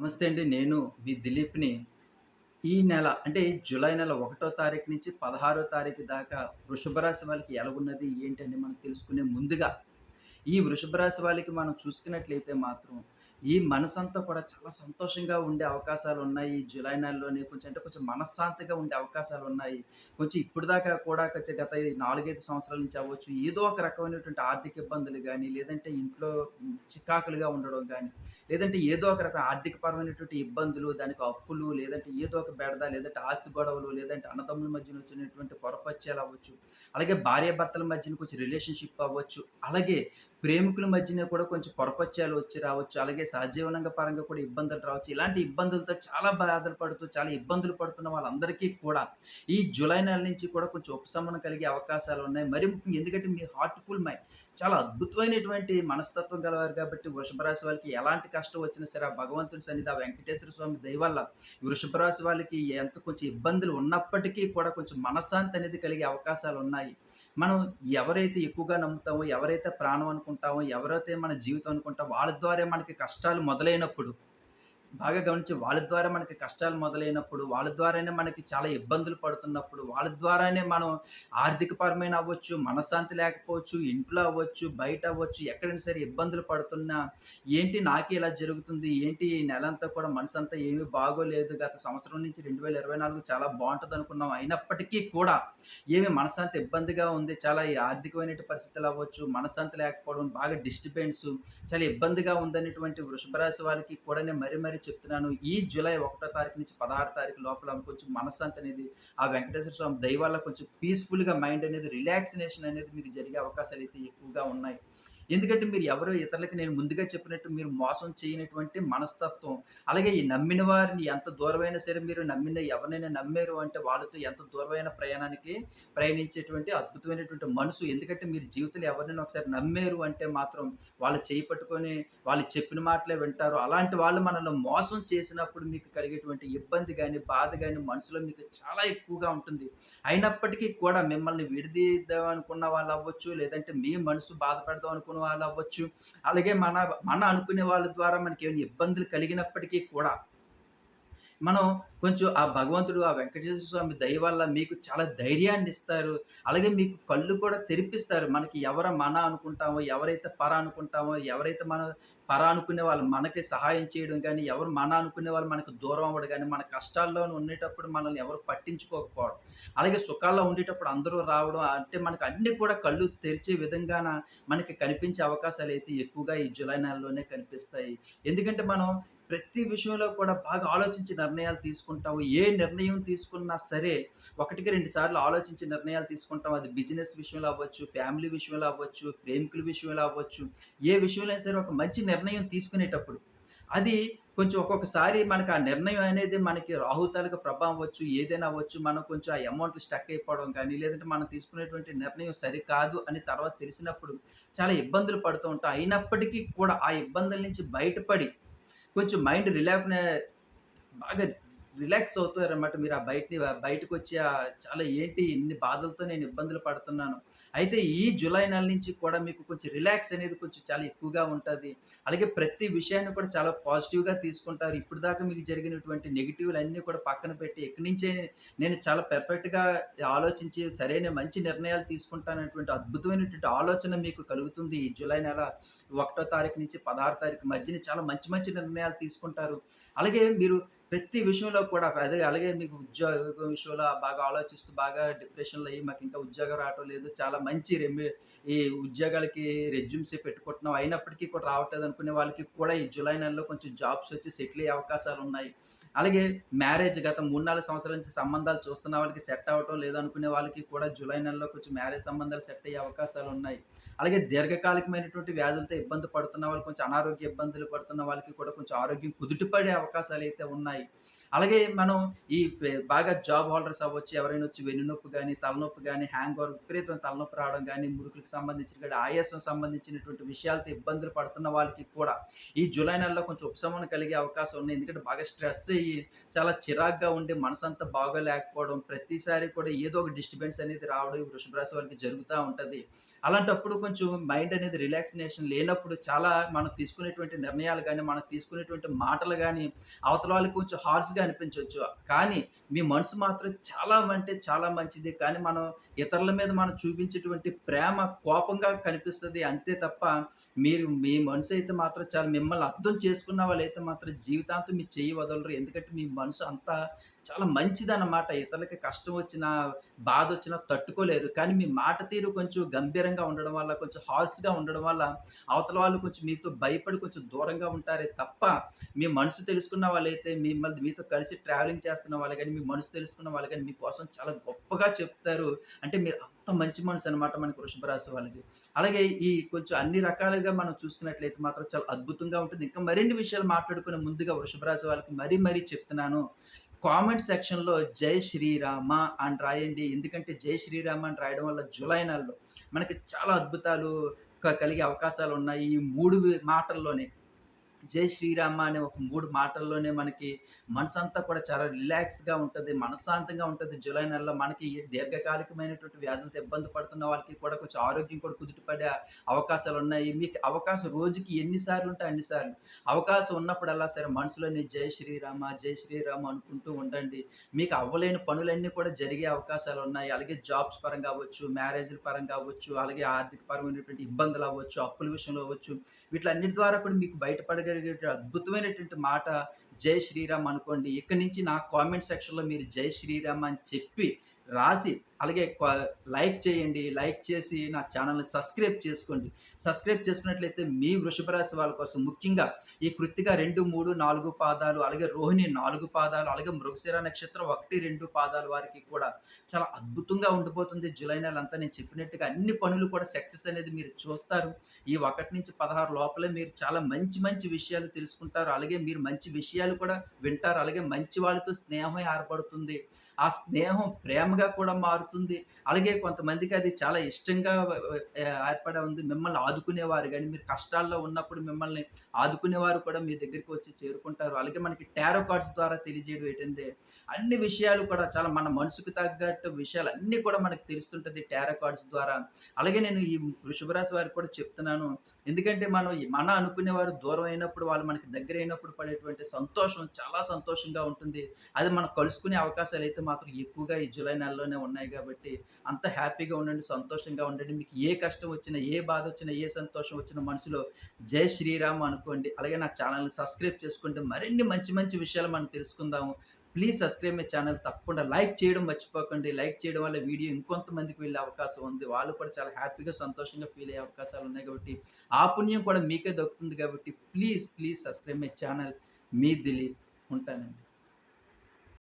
నమస్తే అండి. నేను మీ దిలీప్‌ని. ఈ నెల అంటే జూలై నెల ఒకటో తారీఖు నుంచి 16 తారీఖు దాకా వృషభ రాశి వాళ్ళకి ఎలాగున్నది, ఏంటని మనం తెలుసుకునే ముందుగా, ఈ వృషభ రాశి వాళ్ళకి మనం చూసుకున్నట్లయితే మాత్రం, ఈ మనసంతా కూడా చాలా సంతోషంగా ఉండే అవకాశాలున్నాయి. ఈ జూలై నెలలోనే కొంచెం అంటే కొంచెం మనశ్శాంతిగా ఉండే అవకాశాలు ఉన్నాయి కొంచెం ఇప్పటిదాకా కూడా కొంచెం గత నాలుగైదు సంవత్సరాల నుంచి అవ్వచ్చు, ఏదో ఒక రకమైనటువంటి ఆర్థిక ఇబ్బందులు కానీ లేదంటే ఇంట్లో చికాకులుగా ఉండడం కానీ లేదంటే ఏదో ఒక రకం ఆర్థికపరమైనటువంటి ఇబ్బందులు, దానికి అప్పులు, లేదంటే ఏదో ఒక బెడద, లేదంటే ఆస్తి గొడవలు, లేదంటే అన్నదమ్ముల మధ్యన వచ్చినటువంటి పొరపచ్చాలు అవ్వచ్చు, అలాగే భార్యాభర్తల మధ్యన కొంచెం రిలేషన్‌షిప్ అవ్వచ్చు, అలాగే ప్రేమికుల మధ్యన కూడా కొంచెం పొరపచ్యాలు వచ్చి రావచ్చు, అలాగే సహజీవనంగా పరంగా కూడా ఇబ్బందులు రావచ్చు. ఇలాంటి ఇబ్బందులతో చాలా బాధలు పడుతూ, చాలా ఇబ్బందులు పడుతున్న వాళ్ళందరికీ కూడా ఈ జూలై నెల నుంచి కూడా కొంచెం ఉపశమనం కలిగే అవకాశాలు ఉన్నాయి మరి ముఖ్యంగా ఎందుకంటే మీ హార్ట్‌ఫుల్ మైండ్ చాలా అద్భుతమైనటువంటి మనస్తత్వం గలవారు కాబట్టి వృషభ రాశి వాళ్ళకి ఎలాంటి కష్టం వచ్చినా సరే, ఆ భగవంతుని సన్నిధి, ఆ వెంకటేశ్వర స్వామి దయవల్ల వృషభ రాశి వాళ్ళకి ఎంత కొంచెం ఇబ్బందులు ఉన్నప్పటికీ కూడా కొంచెం మనశ్శాంతి అనేది కలిగే అవకాశాలు ఉన్నాయి మనం ఎవరైతే ఎక్కువగా నమ్ముతామో, ఎవరైతే ప్రాణం అనుకుంటామో, ఎవరైతే మన జీవితం అనుకుంటామో, వాళ్ళ ద్వారా మనకి కష్టాలు మొదలైనప్పుడు బాగా గమనించి వాళ్ళ ద్వారా మనకి కష్టాలు మొదలైనప్పుడు, వాళ్ళ ద్వారానే మనకి చాలా ఇబ్బందులు పడుతున్నప్పుడు, వాళ్ళ ద్వారానే మనం ఆర్థికపరమైన అవ్వచ్చు, మనశ్శాంతి లేకపోవచ్చు, ఇంట్లో అవ్వచ్చు, బయట అవ్వచ్చు, ఎక్కడైనా సరే ఇబ్బందులు పడుతున్నా, ఏంటి నాకే ఇలా జరుగుతుంది, ఏంటి ఈ నెలంతా కూడా మనసంతా ఏమీ బాగోలేదు, గత సంవత్సరం నుంచి 2024 చాలా బాగుంటుంది అనుకున్నాం అయినప్పటికీ కూడా ఏమి మనశ్శాంతి ఇబ్బందిగా ఉంది. చాలా ఈ ఆర్థికమైన పరిస్థితులు అవ్వచ్చు, మనశ్శాంతి లేకపోవడం, బాగా డిస్టర్బెన్స్ చాలా ఇబ్బందిగా ఉందనేటువంటి వృషభరాశి వాళ్ళకి కూడా మరి మరి మరీ చెప్తున్నాను. ఈ జూలై ఒకటో తారీఖు నుంచి 16 తారీఖు లోపల కొంచెం మనశ్శాంతి అనేది ఆ వెంకటేశ్వర స్వామి దయ వల్ల కొంచెం పీస్‌ఫుల్‌గా మైండ్ అనేది రిలాక్సినేషన్ అనేది మీకు జరిగే అవకాశాలు అయితే ఎక్కువగా ఉన్నాయి. ఎందుకంటే మీరు ఎవరో ఇతరులకి నేను ముందుగా చెప్పినట్టు మీరు మోసం చేయనటువంటి మనస్తత్వం, అలాగే ఈ నమ్మిన వారిని ఎంత దూరమైనా సరే మీరు నమ్మిన ఎవరినైనా నమ్మారు అంటే వాళ్ళతో ఎంత దూరమైన ప్రయాణానికి ప్రయాణించేటువంటి అద్భుతమైనటువంటి మనసు. ఎందుకంటే మీరు జీవితంలో ఎవరినైనా ఒకసారి నమ్మారు అంటే మాత్రం వాళ్ళు చేయి పట్టుకొని వాళ్ళు చెప్పిన మాటలే వింటారు. అలాంటి వాళ్ళు మనల్ని మోసం చేసినప్పుడు మీకు కలిగేటువంటి ఇబ్బంది కానీ బాధ కానీ మనసులో మీకు చాలా ఎక్కువగా ఉంటుంది. అయినప్పటికీ కూడా మిమ్మల్ని విడిదీద్దాం అనుకున్న వాళ్ళు అవ్వచ్చు లేదంటే మీ మనసు బాధపడదాం అనుకున్న వాళ్ళు అవ్వచ్చు. అలాగే మన మన అనుకునే వాళ్ళ ద్వారా మనకేమైనా ఇబ్బందులు కలిగినప్పటికీ కూడా మనం కొంచెం ఆ భగవంతుడు, ఆ వెంకటేశ్వర స్వామి దయ వల్ల మీకు చాలా ధైర్యాన్ని ఇస్తారు అలాగే మీకు కళ్ళు కూడా తెరిపిస్తారు. మనకి ఎవరు మన అనుకుంటామో, ఎవరైతే పర అనుకుంటామో, ఎవరైతే మనం పర అనుకునే వాళ్ళు మనకి సహాయం చేయడం కానీ ఎవరు మన అనుకునే వాళ్ళు మనకు దూరం అవ్వడం కానీ మన కష్టాల్లో ఉండేటప్పుడు మనల్ని ఎవరు పట్టించుకోకపోవడం. అలాగే సుఖాల్లో ఉండేటప్పుడు అందరూ రావడం అంటే మనకు అన్నీ కూడా కళ్ళు తెరిచే విధంగాన మనకి కనిపించే అవకాశాలు అయితే ఎక్కువగా ఈ జూలై నెలలోనే కనిపిస్తాయి. ఎందుకంటే మనం ప్రతి విషయంలో కూడా బాగా ఆలోచించి నిర్ణయాలు తీసుకుంటాము. ఏ నిర్ణయం తీసుకున్నా సరే, ఒకటికి రెండు సార్లు ఆలోచించి నిర్ణయాలు తీసుకుంటాం. అది బిజినెస్ విషయంలో అవ్వచ్చు, ఫ్యామిలీ విషయంలో అవ్వచ్చు, ప్రేమికుల విషయంలో అవ్వచ్చు, ఏ విషయంలో అయినా సరే ఒక మంచి నిర్ణయం తీసుకునేటప్పుడు, అది కొంచెం ఒక్కొక్కసారి మనకు ఆ నిర్ణయం అనేది మనకి రాహుతాలకు ప్రభావం అవ్వచ్చు, ఏదైనా అవ్వచ్చు. మనం కొంచెం ఆ అమౌంట్ స్టక్ అయిపోవడం కానీ, లేదంటే మనం తీసుకునేటువంటి నిర్ణయం సరికాదు అని తర్వాత తెలిసినప్పుడు చాలా ఇబ్బందులు పడుతూ ఉంటాం. అయినప్పటికీ కూడా ఆ ఇబ్బందుల నుంచి బయటపడి కొంచెం మైండ్ రిలాక్స్ బాగా రిలాక్స్ అవుతారనమాట. మీరు ఆ బయటని బయటకొచ్చి వచ్చి చాలా ఏంటి ఇన్ని బాధలతో నేను ఇబ్బందులు పడుతున్నాను. అయితే ఈ జూలై నెల నుంచి కూడా మీకు కొంచెం రిలాక్స్ అనేది కొంచెం చాలా ఎక్కువగా ఉంటుంది అలాగే ప్రతి విషయాన్ని కూడా చాలా పాజిటివ్‌గా తీసుకుంటారు. ఇప్పటిదాకా మీకు జరిగినటువంటి నెగెటివ్‌లన్నీ కూడా పక్కన పెట్టి ఎక్కడి నుంచే నేను చాలా పెర్ఫెక్ట్గా ఆలోచించి సరైన మంచి నిర్ణయాలు తీసుకుంటానటువంటి అద్భుతమైనటువంటి ఆలోచన మీకు కలుగుతుంది. ఈ జూలై నెల ఒకటో తారీఖు నుంచి 16 తారీఖు మధ్యన చాలా మంచి మంచి నిర్ణయాలు తీసుకుంటారు. అలాగే మీరు ప్రతి విషయంలో కూడా అదే అలాగే మీకు ఉద్యోగ విషయంలో బాగా ఆలోచిస్తూ బాగా డిప్రెషన్‌లో అయ్యి మాకు ఇంకా ఉద్యోగం రావటం లేదు. చాలా మంచి రెమ్యూ ఈ ఉద్యోగాలకి రెజ్యూమ్స్ పెట్టుకుంటున్నాం. అయినప్పటికీ కూడా రావట్లేదు అనుకునే వాళ్ళకి కూడా ఈ జూలై నెలలో కొంచెం జాబ్స్ వచ్చి సెటిల్ అయ్యే అవకాశాలు ఉన్నాయి అలాగే మ్యారేజ్ గత 3, 4 సంవత్సరాల నుంచి సంబంధాలు చూస్తున్న వాళ్ళకి సెట్ అవ్వటం లేదనుకునే వాళ్ళకి కూడా జూలై నెలలో కొంచెం మ్యారేజ్ సంబంధాలు సెట్ అయ్యే అవకాశాలు ఉన్నాయి అలాగే దీర్ఘకాలికమైనటువంటి వ్యాధులతో ఇబ్బంది పడుతున్న వాళ్ళు, కొంచెం అనారోగ్య ఇబ్బందులు పడుతున్న వాళ్ళకి కూడా కొంచెం ఆరోగ్యం కుదుటుపడే అవకాశాలు అయితే ఉన్నాయి. అలాగే మనం ఈ బాగా జాబ్ హోల్డర్స్ అవ్వచ్చు, ఎవరైనా వచ్చి వెన్నునొప్పి కానీ తలనొప్పి కానీ హ్యాంగ్ ఓవర్ విపరీతం తలనొప్పి రావడం కానీ మురుకులకు సంబంధించిన కానీ ఆయాసం సంబంధించినటువంటి విషయాలతో ఇబ్బందులు పడుతున్న వాళ్ళకి కూడా ఈ జూలై నెలలో కొంచెం ఉపశమనం కలిగే అవకాశం ఉంది. ఎందుకంటే బాగా స్ట్రెస్ అయ్యి, చాలా చిరాగ్గా ఉండి, మనసంతా బాగోలేకపోవడం, ప్రతిసారి కూడా ఏదో ఒక డిస్టర్బెన్స్ అనేది రావడం వృషభ రాశి వారికి జరుగుతూ ఉంటుంది అలాంటప్పుడు కొంచెం మైండ్ అనేది రిలాక్సినేషన్ లేనప్పుడు చాలా మనం తీసుకునేటువంటి నిర్ణయాలు కానీ మనం తీసుకునేటువంటి మాటలు కానీ అవతల వాళ్ళకి కొంచెం హార్ష్‌గా అనిపించవచ్చు కానీ మీ మనసు మాత్రం చాలా అంటే చాలా మంచిది. కానీ మనం ఇతరుల మీద మనం చూపించేటువంటి ప్రేమ కోపంగా కనిపిస్తుంది అంతే తప్ప మీరు మీ మనసు అయితే మాత్రం చాలా మిమ్మల్ని అర్థం చేసుకున్న వాళ్ళైతే మాత్రం జీవితాంతం మీ చేయి వదలరు. ఎందుకంటే మీ మనసు అంతా చాలా మంచిదన్నమాట. ఇతరులకి కష్టం వచ్చినా, బాధొచ్చినా తట్టుకోలేరు. కానీ మీ మాట తీరు కొంచెం గంభీరంగా ఉండడం వల్ల, కొంచెం హార్ష్‌గా ఉండడం వల్ల అవతల వాళ్ళు కొంచెం మీతో భయపడి కొంచెం దూరంగా ఉంటారే తప్ప, మీ మనసు తెలుసుకున్న వాళ్ళైతే మిమ్మల్ని మీతో కలిసి ట్రావెలింగ్ చేస్తున్న వాళ్ళు కానీ మీ మనసు తెలుసుకున్న వాళ్ళు కానీ మీకోసం చాలా గొప్పగా చెప్తారు. అంటే మీరు అంత మంచి మనసనమాట మనకి వృషభ రాశి వాళ్ళకి అలాగే ఈ కొంచెం అన్ని రకాలుగా మనం చూసుకున్నట్లయితే మాత్రం చాలా అద్భుతంగా ఉంటుంది. ఇంకా మరిన్ని విషయాలు మాట్లాడుకునే ముందుగా వృషభ రాశి వాళ్ళకి మరీ మరీ చెప్తున్నాను. కామెంట్ సెక్షన్‌లో జై శ్రీరామ అని రాయండి. ఎందుకంటే జై శ్రీరామ అని రాయడం వల్ల జూలై నెలలో మనకి చాలా అద్భుతాలు కలిగే అవకాశాలు ఉన్నాయి ఈ మూడు మాటల్లోనే. జై శ్రీరామ అనే ఒక మూడు మాటల్లోనే మనకి మనసంతా కూడా చాలా రిలాక్స్‌గా ఉంటుంది మనశ్శాంతంగా ఉంటుంది జూలై నెలలో మనకి దీర్ఘకాలికమైనటువంటి వ్యాధులతో ఇబ్బంది పడుతున్న వాళ్ళకి కూడా కొంచెం ఆరోగ్యం కూడా కుదుటపడే అవకాశాలున్నాయి. మీకు అవకాశం రోజుకి ఎన్నిసార్లు ఉంటాయి ఉంటే అన్ని సార్లు. అవకాశం ఉన్నప్పుడల్లా సరే మనసులోని జై శ్రీరామ, జై శ్రీరామ అనుకుంటూ ఉండండి. మీకు అవ్వలేని పనులన్నీ కూడా జరిగే అవకాశాలు ఉన్నాయి అలాగే జాబ్స్ పరంగా అవ్వచ్చు, మ్యారేజ్‌ల పరంగా అవ్వచ్చు, అలాగే ఆర్థిక పరమైనటువంటి ఇబ్బందులు అవ్వచ్చు, అప్పుల విషయంలో అవ్వచ్చు. వీటిలన్నిటి ద్వారా కూడా మీకు బయటపడగలిగే అద్భుతమైనటువంటి మాట జై శ్రీరామ్ అనుకోండి. ఇక్కడి నుంచి నా కామెంట్ సెక్షన్‌లో మీరు జై శ్రీరామ్ అని చెప్పి, రాసి అలాగే లైక్ చేయండి. లైక్ చేసి నా ఛానల్ని సబ్స్క్రైబ్ చేసుకోండి. సబ్స్క్రైబ్ చేసుకున్నట్లయితే మీ వృషభ రాశి వాళ్ళ కోసం ముఖ్యంగా ఈ కృత్తిక 2, 3, 4 పాదాలు, అలాగే రోహిణి నాలుగు పాదాలు, అలాగే మృగశిర నక్షత్రం 1, 2 పాదాల వారికి కూడా చాలా అద్భుతంగా ఉండిపోతుంది జూలై నెలంతా. నేను చెప్పినట్టుగా అన్ని పనులు కూడా సక్సెస్ అనేది మీరు చూస్తారు. ఈ 1-16 లోపలే మీరు చాలా మంచి మంచి విషయాలు తెలుసుకుంటారు. అలాగే మీరు మంచి విషయాలు కూడా వింటారు. అలాగే మంచి వాళ్ళతో స్నేహం ఏర్పడుతుంది. ఆ స్నేహం ప్రేమగా కూడా మారుతుంది. అలాగే కొంతమందికి అది చాలా ఇష్టంగా ఏర్పడే ఉంది. మిమ్మల్ని ఆదుకునేవారు కానీ మీరు కష్టాల్లో ఉన్నప్పుడు మిమ్మల్ని ఆదుకునేవారు కూడా మీ దగ్గరికి వచ్చి చేరుకుంటారు. అలాగే మనకి టారో కార్డ్స్ ద్వారా తెలియజేయడం ఏంటంటే, అన్ని విషయాలు కూడా చాలా మన మనసుకు తగ్గట్టు విషయాలు అన్నీ కూడా మనకు తెలుస్తుంటది టారో కార్డ్స్ ద్వారా. అలాగే నేను ఈ వృషభరాశి వారికి కూడా చెప్తున్నాను. ఎందుకంటే మనం మన అనుకునేవారు దూరం అయినప్పుడు, వాళ్ళు మనకి దగ్గర అయినప్పుడు పడేటువంటి సంతోషం చాలా సంతోషంగా ఉంటుంది. అది మనం కలుసుకునే అవకాశాలు అయితే మాత్రం ఎక్కువగా ఈ జూలై నెలలోనే ఉన్నాయి కాబట్టి అంత హ్యాపీగా ఉండండి, సంతోషంగా ఉండండి. మీకు ఏ కష్టం వచ్చినా, ఏ బాధ వచ్చినా ఏ సంతోషం వచ్చినా మనసులో జై శ్రీరామ్ అనుకోండి. అలాగే నా ఛానల్ని సబ్స్క్రైబ్ చేసుకుంటే మరిన్ని మంచి మంచి విషయాలు మనం తెలుసుకుందాము. ప్లీజ్ సబ్స్క్రైబ్ మై ఛానల్ తప్పకుండా లైక్ చేయడం మర్చిపోకండి. లైక్ చేయడం వల్ల వీడియో ఇంకొంతమందికి వెళ్ళే అవకాశం ఉంది. వాళ్ళు కూడా చాలా హ్యాపీగా, సంతోషంగా ఫీల్ అయ్యే అవకాశాలు ఉన్నాయి కాబట్టి, ఆ పుణ్యం కూడా మీకే దొరుకుతుంది కాబట్టి, please, please subscribe my channel మీ దిలీప్. ఉంటానండి.